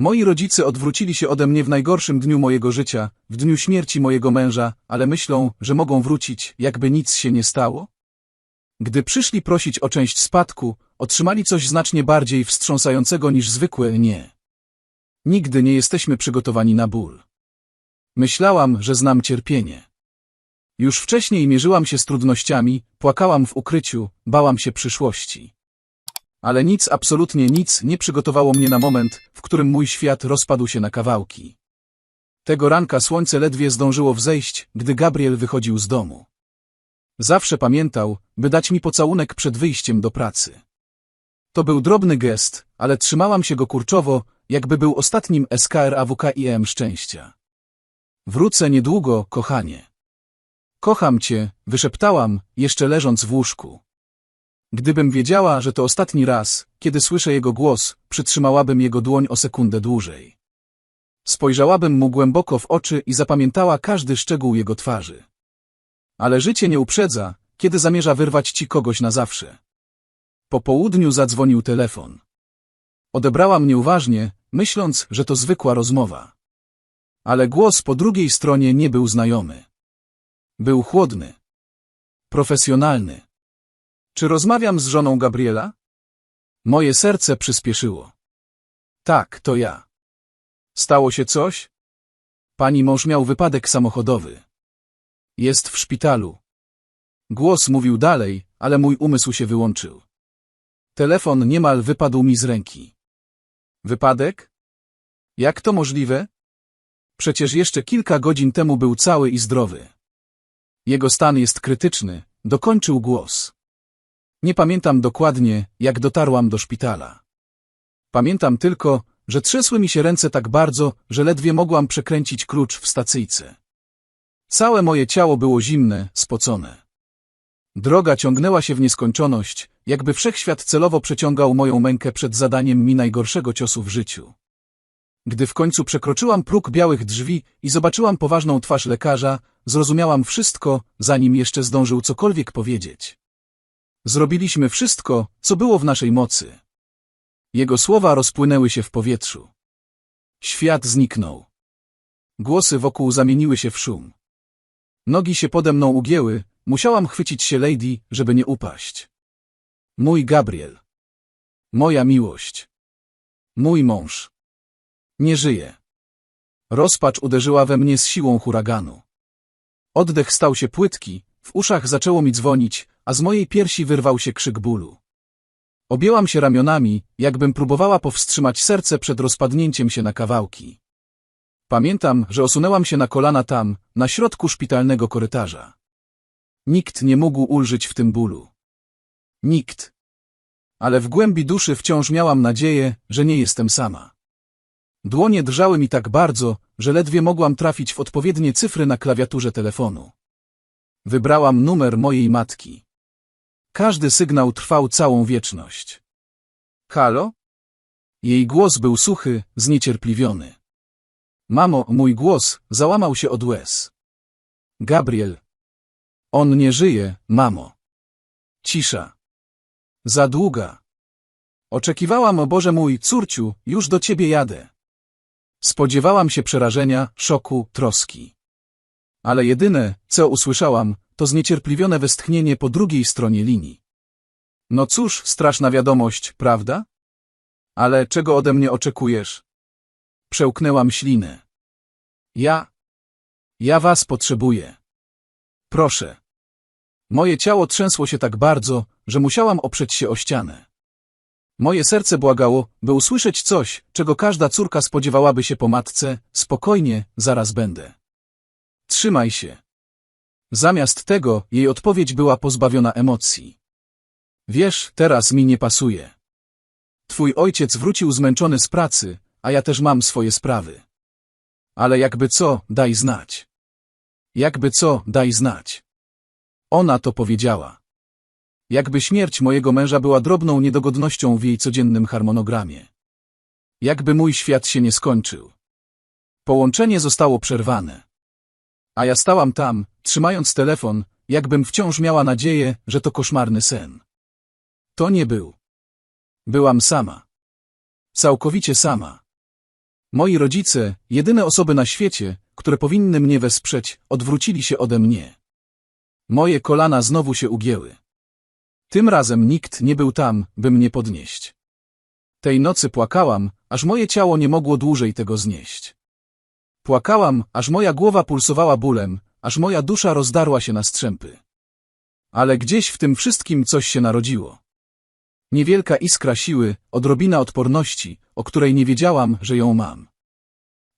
Moi rodzice odwrócili się ode mnie w najgorszym dniu mojego życia, w dniu śmierci mojego męża, ale myślą, że mogą wrócić, jakby nic się nie stało? Gdy przyszli prosić o część spadku, otrzymali coś znacznie bardziej wstrząsającego niż zwykłe nie. Nigdy nie jesteśmy przygotowani na ból. Myślałam, że znam cierpienie. Już wcześniej mierzyłam się z trudnościami, płakałam w ukryciu, bałam się przyszłości. Ale nic, absolutnie nic nie przygotowało mnie na moment, w którym mój świat rozpadł się na kawałki. Tego ranka słońce ledwie zdążyło wzejść, gdy Gabriel wychodził z domu. Zawsze pamiętał, by dać mi pocałunek przed wyjściem do pracy. To był drobny gest, ale trzymałam się go kurczowo, jakby był ostatnim SKR AWKIM szczęścia. Wrócę niedługo, kochanie. Kocham cię, wyszeptałam, jeszcze leżąc w łóżku. Gdybym wiedziała, że to ostatni raz, kiedy słyszę jego głos, przytrzymałabym jego dłoń o sekundę dłużej. Spojrzałabym mu głęboko w oczy i zapamiętała każdy szczegół jego twarzy. Ale życie nie uprzedza, kiedy zamierza wyrwać ci kogoś na zawsze. Po południu zadzwonił telefon. Odebrałam nieuważnie, myśląc, że to zwykła rozmowa. Ale głos po drugiej stronie nie był znajomy. Był chłodny. Profesjonalny. Czy rozmawiam z żoną Gabriela? Moje serce przyspieszyło. Tak, to ja. Stało się coś? Pani mąż miał wypadek samochodowy. Jest w szpitalu. Głos mówił dalej, ale mój umysł się wyłączył. Telefon niemal wypadł mi z ręki. Wypadek? Jak to możliwe? Przecież jeszcze kilka godzin temu był cały i zdrowy. Jego stan jest krytyczny, dokończył głos. Nie pamiętam dokładnie, jak dotarłam do szpitala. Pamiętam tylko, że trzęsły mi się ręce tak bardzo, że ledwie mogłam przekręcić klucz w stacyjce. Całe moje ciało było zimne, spocone. Droga ciągnęła się w nieskończoność, jakby wszechświat celowo przeciągał moją mękę przed zadaniem mi najgorszego ciosu w życiu. Gdy w końcu przekroczyłam próg białych drzwi i zobaczyłam poważną twarz lekarza, zrozumiałam wszystko, zanim jeszcze zdążył cokolwiek powiedzieć. Zrobiliśmy wszystko, co było w naszej mocy. Jego słowa rozpłynęły się w powietrzu. Świat zniknął. Głosy wokół zamieniły się w szum. Nogi się pode mną ugięły, musiałam chwycić się Lady, żeby nie upaść. Mój Gabriel. Moja miłość. Mój mąż. Nie żyje. Rozpacz uderzyła we mnie z siłą huraganu. Oddech stał się płytki, w uszach zaczęło mi dzwonić, a z mojej piersi wyrwał się krzyk bólu. Objęłam się ramionami, jakbym próbowała powstrzymać serce przed rozpadnięciem się na kawałki. Pamiętam, że osunęłam się na kolana tam, na środku szpitalnego korytarza. Nikt nie mógł ulżyć w tym bólu. Nikt. Ale w głębi duszy wciąż miałam nadzieję, że nie jestem sama. Dłonie drżały mi tak bardzo, że ledwie mogłam trafić w odpowiednie cyfry na klawiaturze telefonu. Wybrałam numer mojej matki. Każdy sygnał trwał całą wieczność. Halo? Jej głos był suchy, zniecierpliwiony. Mamo, mój głos załamał się od łez. Gabriel. On nie żyje, mamo. Cisza. Za długa. Oczekiwałam, Boże mój, córciu, już do ciebie jadę. Spodziewałam się przerażenia, szoku, troski. Ale jedyne, co usłyszałam, to zniecierpliwione westchnienie po drugiej stronie linii. No cóż, straszna wiadomość, prawda? Ale czego ode mnie oczekujesz? Przełknęłam ślinę. Ja. Ja was potrzebuję. Proszę. Moje ciało trzęsło się tak bardzo, że musiałam oprzeć się o ścianę. Moje serce błagało, by usłyszeć coś, czego każda córka spodziewałaby się po matce, spokojnie, zaraz będę. Trzymaj się. Zamiast tego, jej odpowiedź była pozbawiona emocji. Wiesz, teraz mi nie pasuje. Twój ojciec wrócił zmęczony z pracy, a ja też mam swoje sprawy. Ale jakby co, daj znać. Jakby co, daj znać. Ona to powiedziała. Jakby śmierć mojego męża była drobną niedogodnością w jej codziennym harmonogramie. Jakby mój świat się nie skończył. Połączenie zostało przerwane. A ja stałam tam, trzymając telefon, jakbym wciąż miała nadzieję, że to koszmarny sen. To nie był. Byłam sama. Całkowicie sama. Moi rodzice, jedyne osoby na świecie, które powinny mnie wesprzeć, odwrócili się ode mnie. Moje kolana znowu się ugięły. Tym razem nikt nie był tam, by mnie podnieść. Tej nocy płakałam, aż moje ciało nie mogło dłużej tego znieść. Płakałam, aż moja głowa pulsowała bólem, aż moja dusza rozdarła się na strzępy. Ale gdzieś w tym wszystkim coś się narodziło. Niewielka iskra siły, odrobina odporności, o której nie wiedziałam, że ją mam.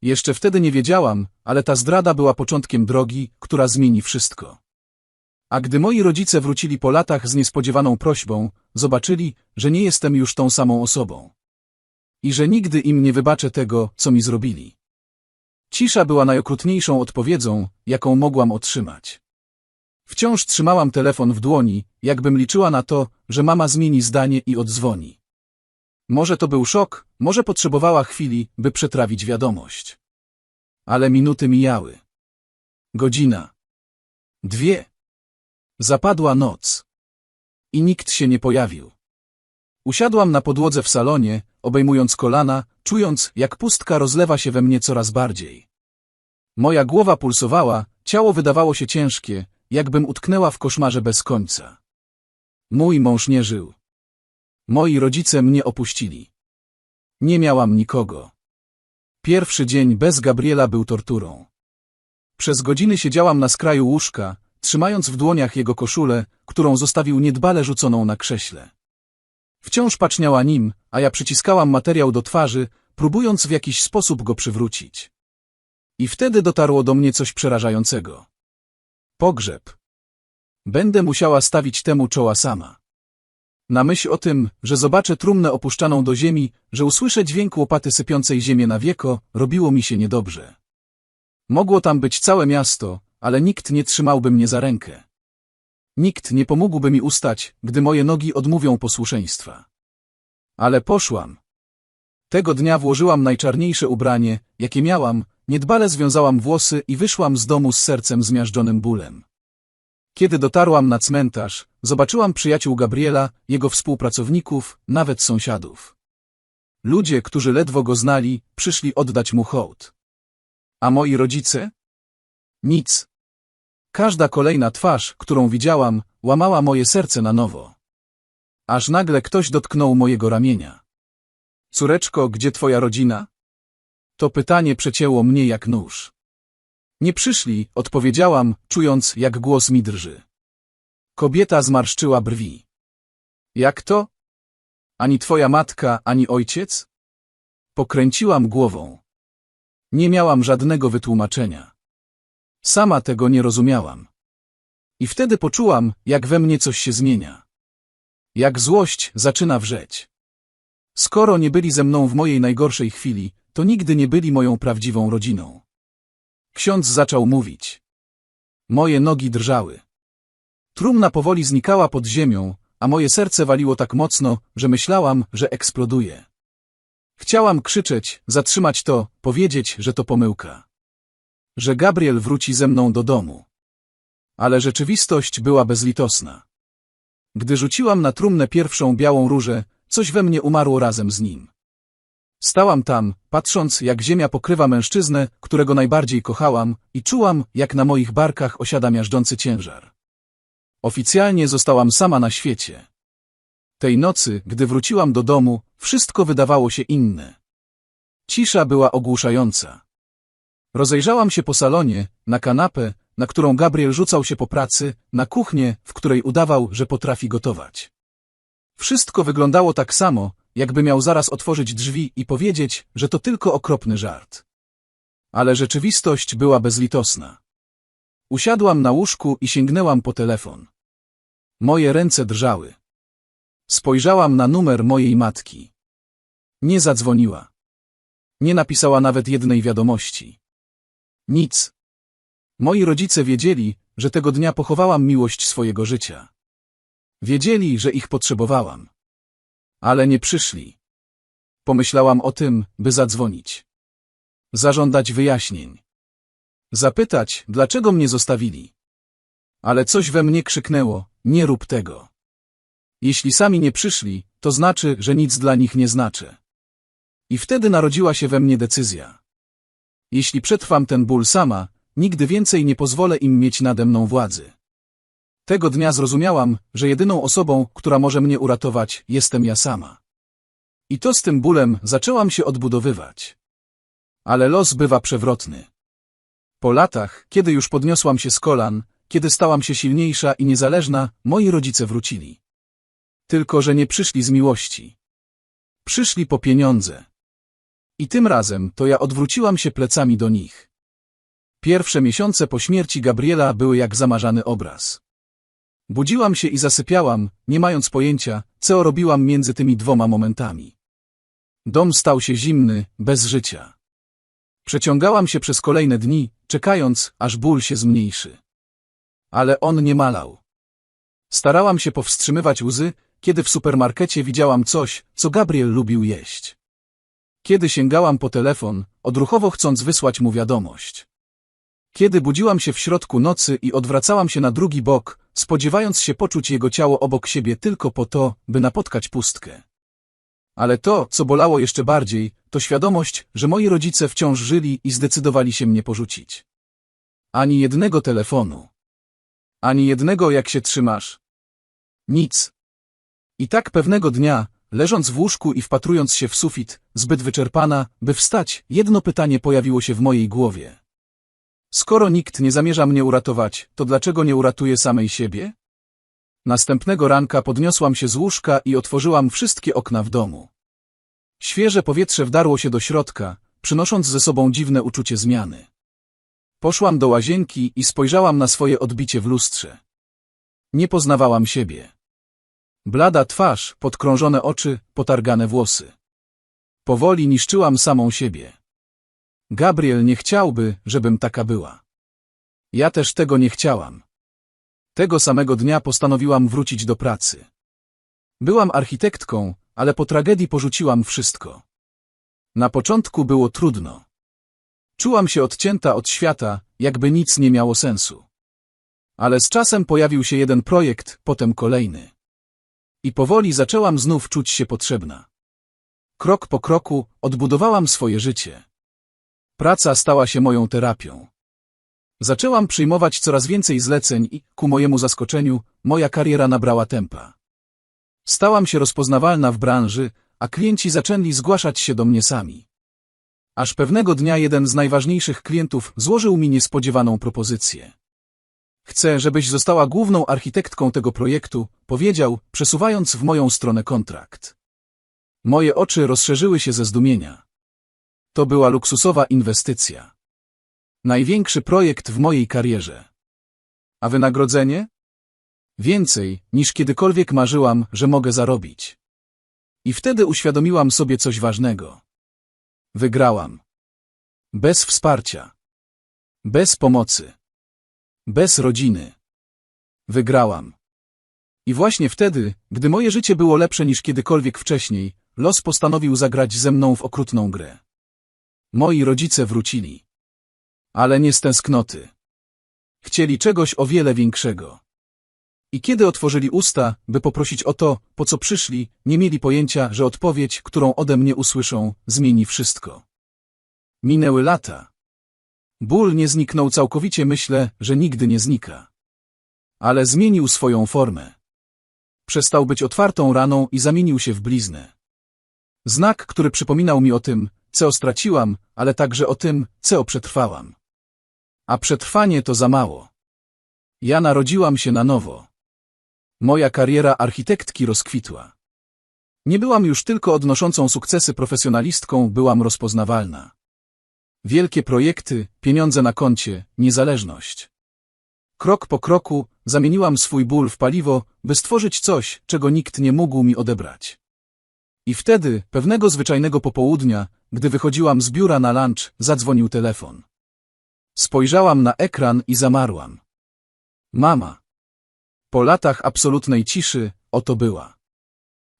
Jeszcze wtedy nie wiedziałam, ale ta zdrada była początkiem drogi, która zmieni wszystko. A gdy moi rodzice wrócili po latach z niespodziewaną prośbą, zobaczyli, że nie jestem już tą samą osobą. I że nigdy im nie wybaczę tego, co mi zrobili. Cisza była najokrutniejszą odpowiedzią, jaką mogłam otrzymać. Wciąż trzymałam telefon w dłoni, jakbym liczyła na to, że mama zmieni zdanie i odzwoni. Może to był szok, może potrzebowała chwili, by przetrawić wiadomość. Ale minuty mijały. Godzina. Dwie. Zapadła noc. I nikt się nie pojawił. Usiadłam na podłodze w salonie, obejmując kolana, czując, jak pustka rozlewa się we mnie coraz bardziej. Moja głowa pulsowała, ciało wydawało się ciężkie, jakbym utknęła w koszmarze bez końca. Mój mąż nie żył. Moi rodzice mnie opuścili. Nie miałam nikogo. Pierwszy dzień bez Gabriela był torturą. Przez godziny siedziałam na skraju łóżka, trzymając w dłoniach jego koszulę, którą zostawił niedbale rzuconą na krześle. Wciąż paczniała nim, a ja przyciskałam materiał do twarzy, próbując w jakiś sposób go przywrócić. I wtedy dotarło do mnie coś przerażającego. Pogrzeb. Będę musiała stawić temu czoła sama. Na myśl o tym, że zobaczę trumnę opuszczaną do ziemi, że usłyszę dźwięk łopaty sypiącej ziemię na wieko, robiło mi się niedobrze. Mogło tam być całe miasto, ale nikt nie trzymałby mnie za rękę. Nikt nie pomógłby mi ustać, gdy moje nogi odmówią posłuszeństwa. Ale poszłam. Tego dnia włożyłam najczarniejsze ubranie, jakie miałam, niedbale związałam włosy i wyszłam z domu z sercem zmiażdżonym bólem. Kiedy dotarłam na cmentarz, zobaczyłam przyjaciół Gabriela, jego współpracowników, nawet sąsiadów. Ludzie, którzy ledwo go znali, przyszli oddać mu hołd. A moi rodzice? Nic. Każda kolejna twarz, którą widziałam, łamała moje serce na nowo. Aż nagle ktoś dotknął mojego ramienia. Córeczko, gdzie twoja rodzina? To pytanie przecięło mnie jak nóż. Nie przyszli, odpowiedziałam, czując, jak głos mi drży. Kobieta zmarszczyła brwi. Jak to? Ani twoja matka, ani ojciec? Pokręciłam głową. Nie miałam żadnego wytłumaczenia. Sama tego nie rozumiałam. I wtedy poczułam, jak we mnie coś się zmienia. Jak złość zaczyna wrzeć. Skoro nie byli ze mną w mojej najgorszej chwili, to nigdy nie byli moją prawdziwą rodziną. Ksiądz zaczął mówić. Moje nogi drżały. Trumna powoli znikała pod ziemią, a moje serce waliło tak mocno, że myślałam, że eksploduje. Chciałam krzyczeć, zatrzymać to, powiedzieć, że to pomyłka. Że Gabriel wróci ze mną do domu. Ale rzeczywistość była bezlitosna. Gdy rzuciłam na trumnę pierwszą białą różę, coś we mnie umarło razem z nim. Stałam tam, patrząc, jak ziemia pokrywa mężczyznę, którego najbardziej kochałam, i czułam, jak na moich barkach osiada miażdżący ciężar. Oficjalnie zostałam sama na świecie. Tej nocy, gdy wróciłam do domu, wszystko wydawało się inne. Cisza była ogłuszająca. Rozejrzałam się po salonie, na kanapę, na którą Gabriel rzucał się po pracy, na kuchnię, w której udawał, że potrafi gotować. Wszystko wyglądało tak samo, jakby miał zaraz otworzyć drzwi i powiedzieć, że to tylko okropny żart. Ale rzeczywistość była bezlitosna. Usiadłam na łóżku i sięgnęłam po telefon. Moje ręce drżały. Spojrzałam na numer mojej matki. Nie zadzwoniła. Nie napisała nawet jednej wiadomości. Nic. Moi rodzice wiedzieli, że tego dnia pochowałam miłość swojego życia. Wiedzieli, że ich potrzebowałam. Ale nie przyszli. Pomyślałam o tym, by zadzwonić. Zażądać wyjaśnień. Zapytać, dlaczego mnie zostawili. Ale coś we mnie krzyknęło, nie rób tego. Jeśli sami nie przyszli, to znaczy, że nic dla nich nie znaczy. I wtedy narodziła się we mnie decyzja. Jeśli przetrwam ten ból sama, nigdy więcej nie pozwolę im mieć nade mną władzy. Tego dnia zrozumiałam, że jedyną osobą, która może mnie uratować, jestem ja sama. I to z tym bólem zaczęłam się odbudowywać. Ale los bywa przewrotny. Po latach, kiedy już podniosłam się z kolan, kiedy stałam się silniejsza i niezależna, moi rodzice wrócili. Tylko, że nie przyszli z miłości. Przyszli po pieniądze. I tym razem to ja odwróciłam się plecami do nich. Pierwsze miesiące po śmierci Gabriela były jak zamarzany obraz. Budziłam się i zasypiałam, nie mając pojęcia, co robiłam między tymi dwoma momentami. Dom stał się zimny, bez życia. Przeciągałam się przez kolejne dni, czekając, aż ból się zmniejszy. Ale on nie malał. Starałam się powstrzymywać łzy, kiedy w supermarkecie widziałam coś, co Gabriel lubił jeść. Kiedy sięgałam po telefon, odruchowo chcąc wysłać mu wiadomość. Kiedy budziłam się w środku nocy i odwracałam się na drugi bok, spodziewając się poczuć jego ciało obok siebie tylko po to, by napotkać pustkę. Ale to, co bolało jeszcze bardziej, to świadomość, że moi rodzice wciąż żyli i zdecydowali się mnie porzucić. Ani jednego telefonu. Ani jednego jak się trzymasz. Nic. I tak pewnego dnia, leżąc w łóżku i wpatrując się w sufit, zbyt wyczerpana, by wstać, jedno pytanie pojawiło się w mojej głowie. Skoro nikt nie zamierza mnie uratować, to dlaczego nie uratuję samej siebie? Następnego ranka podniosłam się z łóżka i otworzyłam wszystkie okna w domu. Świeże powietrze wdarło się do środka, przynosząc ze sobą dziwne uczucie zmiany. Poszłam do łazienki i spojrzałam na swoje odbicie w lustrze. Nie poznawałam siebie. Blada twarz, podkrążone oczy, potargane włosy. Powoli niszczyłam samą siebie. Gabriel nie chciałby, żebym taka była. Ja też tego nie chciałam. Tego samego dnia postanowiłam wrócić do pracy. Byłam architektką, ale po tragedii porzuciłam wszystko. Na początku było trudno. Czułam się odcięta od świata, jakby nic nie miało sensu. Ale z czasem pojawił się jeden projekt, potem kolejny. I powoli zaczęłam znów czuć się potrzebna. Krok po kroku odbudowałam swoje życie. Praca stała się moją terapią. Zaczęłam przyjmować coraz więcej zleceń i, ku mojemu zaskoczeniu, moja kariera nabrała tempa. Stałam się rozpoznawalna w branży, a klienci zaczęli zgłaszać się do mnie sami. Aż pewnego dnia jeden z najważniejszych klientów złożył mi niespodziewaną propozycję. Chcę, żebyś została główną architektką tego projektu, powiedział, przesuwając w moją stronę kontrakt. Moje oczy rozszerzyły się ze zdumienia. To była luksusowa inwestycja. Największy projekt w mojej karierze. A wynagrodzenie? Więcej, niż kiedykolwiek marzyłam, że mogę zarobić. I wtedy uświadomiłam sobie coś ważnego. Wygrałam. Bez wsparcia. Bez pomocy. Bez rodziny. Wygrałam. I właśnie wtedy, gdy moje życie było lepsze niż kiedykolwiek wcześniej, los postanowił zagrać ze mną w okrutną grę. Moi rodzice wrócili. Ale nie z tęsknoty. Chcieli czegoś o wiele większego. I kiedy otworzyli usta, by poprosić o to, po co przyszli, nie mieli pojęcia, że odpowiedź, którą ode mnie usłyszą, zmieni wszystko. Minęły lata. Ból nie zniknął całkowicie, myślę, że nigdy nie znika. Ale zmienił swoją formę. Przestał być otwartą raną i zamienił się w bliznę. Znak, który przypominał mi o tym, co straciłam, ale także o tym, co przetrwałam. A przetrwanie to za mało. Ja narodziłam się na nowo. Moja kariera architektki rozkwitła. Nie byłam już tylko odnoszącą sukcesy profesjonalistką, byłam rozpoznawalna. Wielkie projekty, pieniądze na koncie, niezależność. Krok po kroku zamieniłam swój ból w paliwo, by stworzyć coś, czego nikt nie mógł mi odebrać. I wtedy, pewnego zwyczajnego popołudnia, gdy wychodziłam z biura na lunch, zadzwonił telefon. Spojrzałam na ekran i zamarłam. Mama. Po latach absolutnej ciszy, oto była.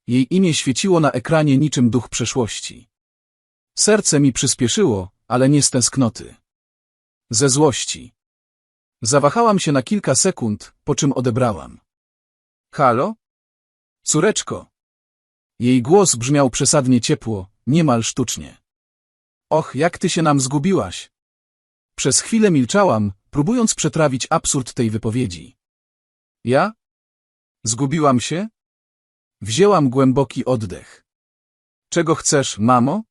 Jej imię świeciło na ekranie niczym duch przeszłości. Serce mi przyspieszyło, ale nie z tęsknoty. Ze złości. Zawahałam się na kilka sekund, po czym odebrałam. Halo? Córeczko. Jej głos brzmiał przesadnie ciepło, niemal sztucznie. Och, jak ty się nam zgubiłaś! Przez chwilę milczałam, próbując przetrawić absurd tej wypowiedzi. Ja? Zgubiłam się? Wzięłam głęboki oddech. Czego chcesz, mamo?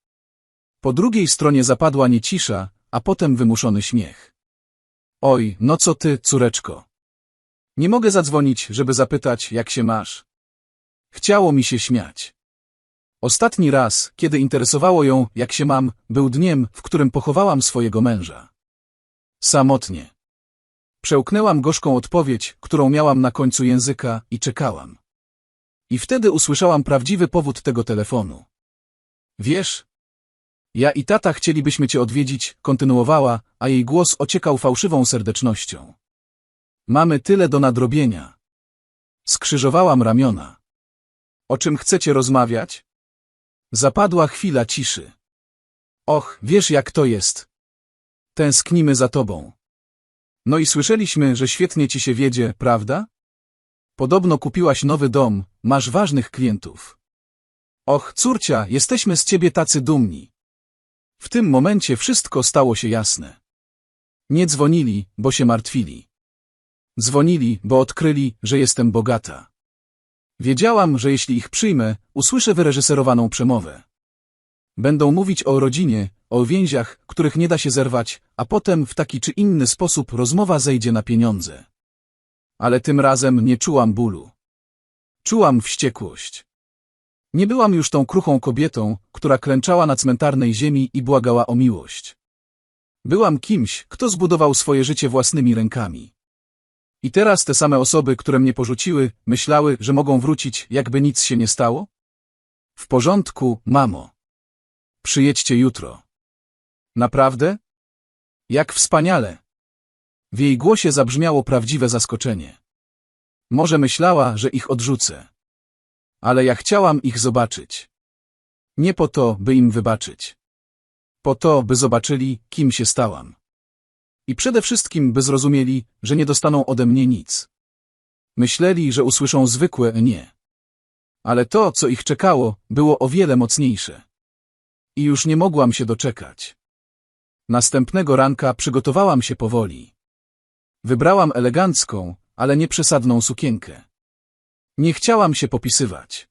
Po drugiej stronie zapadła niecisza, a potem wymuszony śmiech. Oj, no co ty, córeczko? Nie mogę zadzwonić, żeby zapytać, jak się masz. Chciało mi się śmiać. Ostatni raz, kiedy interesowało ją, jak się mam, był dniem, w którym pochowałam swojego męża. Samotnie. Przełknęłam gorzką odpowiedź, którą miałam na końcu języka i czekałam. I wtedy usłyszałam prawdziwy powód tego telefonu. Wiesz, ja i tata chcielibyśmy cię odwiedzić, kontynuowała, a jej głos ociekał fałszywą serdecznością. Mamy tyle do nadrobienia. Skrzyżowałam ramiona. O czym chcecie rozmawiać? Zapadła chwila ciszy. Och, wiesz jak to jest. Tęsknimy za tobą. No i słyszeliśmy, że świetnie ci się wiedzie, prawda? Podobno kupiłaś nowy dom, masz ważnych klientów. Och, córcia, jesteśmy z ciebie tacy dumni. W tym momencie wszystko stało się jasne. Nie dzwonili, bo się martwili. Dzwonili, bo odkryli, że jestem bogata. Wiedziałam, że jeśli ich przyjmę, usłyszę wyreżyserowaną przemowę. Będą mówić o rodzinie, o więziach, których nie da się zerwać, a potem w taki czy inny sposób rozmowa zejdzie na pieniądze. Ale tym razem nie czułam bólu. Czułam wściekłość. Nie byłam już tą kruchą kobietą, która klęczała na cmentarnej ziemi i błagała o miłość. Byłam kimś, kto zbudował swoje życie własnymi rękami. I teraz te same osoby, które mnie porzuciły, myślały, że mogą wrócić, jakby nic się nie stało? W porządku, mamo. Przyjedźcie jutro. Naprawdę? Jak wspaniale. W jej głosie zabrzmiało prawdziwe zaskoczenie. Może myślała, że ich odrzucę. Ale ja chciałam ich zobaczyć. Nie po to, by im wybaczyć. Po to, by zobaczyli, kim się stałam. I przede wszystkim, by zrozumieli, że nie dostaną ode mnie nic. Myśleli, że usłyszą zwykłe nie. Ale to, co ich czekało, było o wiele mocniejsze. I już nie mogłam się doczekać. Następnego ranka przygotowałam się powoli. Wybrałam elegancką, ale nieprzesadną sukienkę. Nie chciałam się popisywać.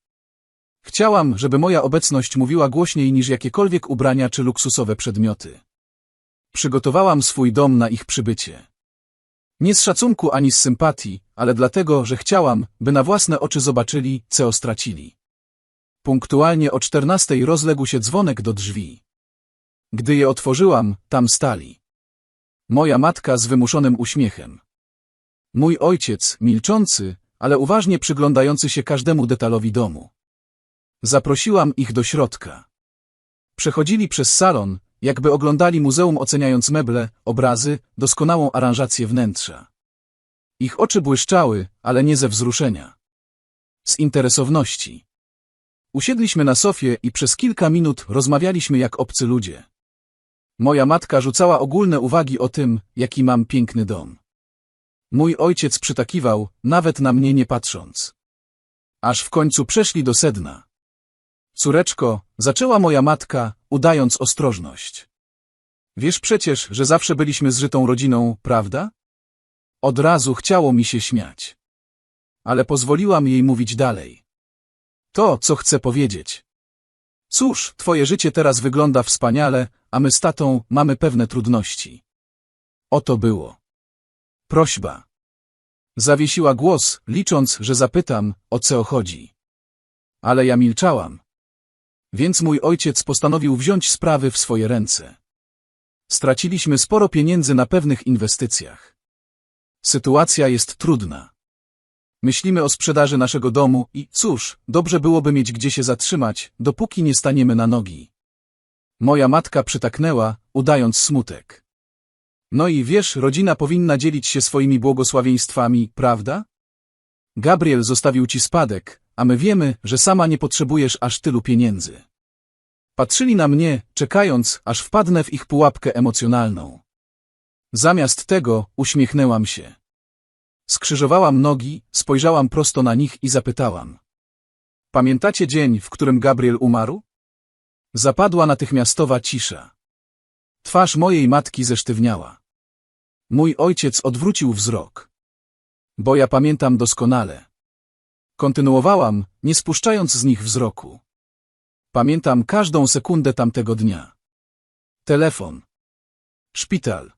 Chciałam, żeby moja obecność mówiła głośniej niż jakiekolwiek ubrania czy luksusowe przedmioty. Przygotowałam swój dom na ich przybycie. Nie z szacunku ani z sympatii, ale dlatego, że chciałam, by na własne oczy zobaczyli, co stracili. Punktualnie o czternastej rozległ się dzwonek do drzwi. Gdy je otworzyłam, tam stali. Moja matka z wymuszonym uśmiechem. Mój ojciec, milczący, ale uważnie przyglądający się każdemu detalowi domu. Zaprosiłam ich do środka. Przechodzili przez salon, jakby oglądali muzeum oceniając meble, obrazy, doskonałą aranżację wnętrza. Ich oczy błyszczały, ale nie ze wzruszenia. Z interesowności. Usiedliśmy na sofie i przez kilka minut rozmawialiśmy jak obcy ludzie. Moja matka rzucała ogólne uwagi o tym, jaki mam piękny dom. Mój ojciec przytakiwał, nawet na mnie nie patrząc. Aż w końcu przeszli do sedna. Córeczko, zaczęła moja matka, udając ostrożność. Wiesz przecież, że zawsze byliśmy zżytą rodziną, prawda? Od razu chciało mi się śmiać. Ale pozwoliłam jej mówić dalej. To, co chcę powiedzieć. Cóż, twoje życie teraz wygląda wspaniale, a my z tatą mamy pewne trudności. Oto było. Prośba. Zawiesiła głos, licząc, że zapytam, o co chodzi. Ale ja milczałam. Więc mój ojciec postanowił wziąć sprawy w swoje ręce. Straciliśmy sporo pieniędzy na pewnych inwestycjach. Sytuacja jest trudna. Myślimy o sprzedaży naszego domu i, cóż, dobrze byłoby mieć gdzie się zatrzymać, dopóki nie staniemy na nogi. Moja matka przytaknęła, udając smutek. No i wiesz, rodzina powinna dzielić się swoimi błogosławieństwami, prawda? Gabriel zostawił ci spadek, a my wiemy, że sama nie potrzebujesz aż tylu pieniędzy. Patrzyli na mnie, czekając, aż wpadnę w ich pułapkę emocjonalną. Zamiast tego uśmiechnęłam się. Skrzyżowałam nogi, spojrzałam prosto na nich i zapytałam. Pamiętacie dzień, w którym Gabriel umarł? Zapadła natychmiastowa cisza. Twarz mojej matki zesztywniała. Mój ojciec odwrócił wzrok. Bo ja pamiętam doskonale. Kontynuowałam, nie spuszczając z nich wzroku. Pamiętam każdą sekundę tamtego dnia. Telefon. Szpital.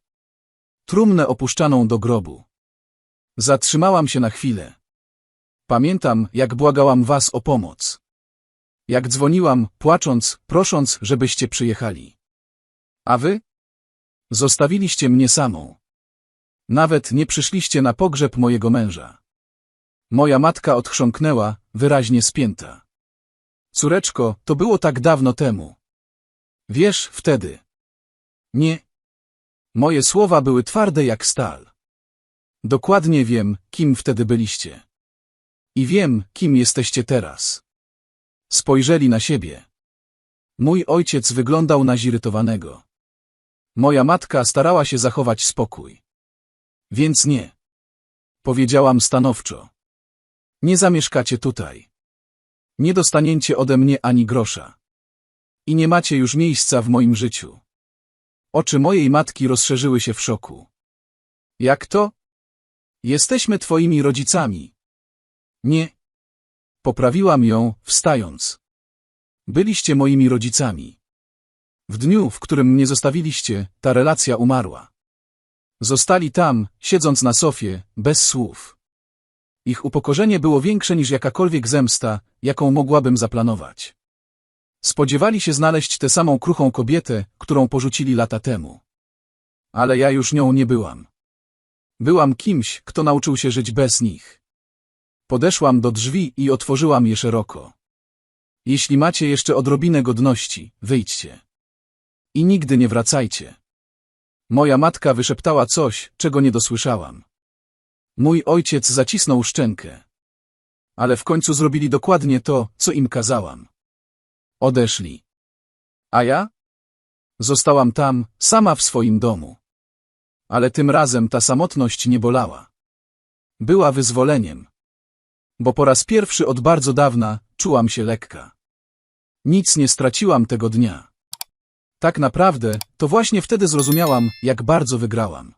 Trumnę opuszczaną do grobu. Zatrzymałam się na chwilę. Pamiętam, jak błagałam was o pomoc. Jak dzwoniłam, płacząc, prosząc, żebyście przyjechali. A wy? Zostawiliście mnie samą. Nawet nie przyszliście na pogrzeb mojego męża. Moja matka odchrząknęła, wyraźnie spięta. Córeczko, to było tak dawno temu. Wiesz, wtedy. Nie. Moje słowa były twarde jak stal. Dokładnie wiem, kim wtedy byliście. I wiem, kim jesteście teraz. Spojrzeli na siebie. Mój ojciec wyglądał na zirytowanego. Moja matka starała się zachować spokój. Więc nie. Powiedziałam stanowczo. Nie zamieszkacie tutaj. Nie dostaniecie ode mnie ani grosza. I nie macie już miejsca w moim życiu. Oczy mojej matki rozszerzyły się w szoku. Jak to? Jesteśmy twoimi rodzicami. Nie. Poprawiłam ją, wstając. Byliście moimi rodzicami. W dniu, w którym mnie zostawiliście, ta relacja umarła. Zostali tam, siedząc na sofie, bez słów. Ich upokorzenie było większe niż jakakolwiek zemsta, jaką mogłabym zaplanować. Spodziewali się znaleźć tę samą kruchą kobietę, którą porzucili lata temu. Ale ja już nią nie byłam. Byłam kimś, kto nauczył się żyć bez nich. Podeszłam do drzwi i otworzyłam je szeroko. Jeśli macie jeszcze odrobinę godności, wyjdźcie. I nigdy nie wracajcie. Moja matka wyszeptała coś, czego nie dosłyszałam. Mój ojciec zacisnął szczękę. Ale w końcu zrobili dokładnie to, co im kazałam. Odeszli. A ja? Zostałam tam, sama w swoim domu. Ale tym razem ta samotność nie bolała. Była wyzwoleniem. Bo po raz pierwszy od bardzo dawna czułam się lekka. Nic nie straciłam tego dnia. Tak naprawdę, to właśnie wtedy zrozumiałam, jak bardzo wygrałam.